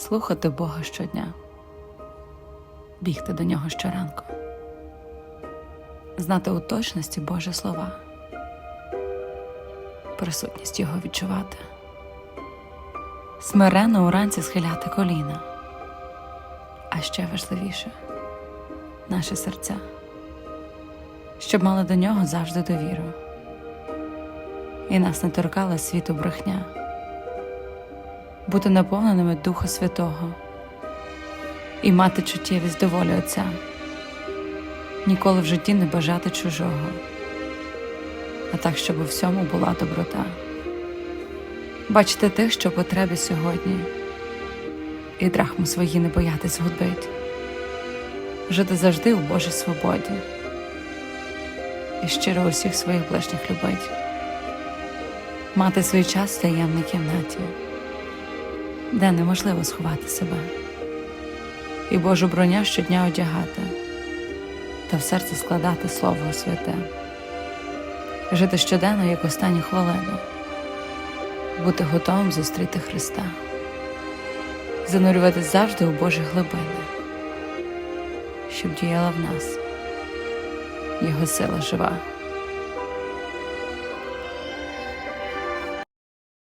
слухати Бога щодня, бігти до нього щоранку, знати у точності Божі слова, присутність Його відчувати, смиренно уранці схиляти коліна, а ще важливіше наші серця, щоб мали до нього завжди довіру, і нас не торкала світу брехня бути наповненими Духа Святого і мати чуттєвість до волі Отця, ніколи в житті не бажати чужого, а так, щоб у всьому була доброта. Бачити тих, що потребі сьогодні, і драхму свої не боятись гудбить, жити завжди у Божій свободі і щиро усіх своїх ближніх любить, мати свій час в таємній кімнаті де неможливо сховати себе, і Божу броня щодня одягати та в серці складати Слово святе, жити щоденно, як останню хвилину, бути готовим зустріти Христа, занурюватись завжди у Божі глибини, щоб діяла в нас. Його сила жива.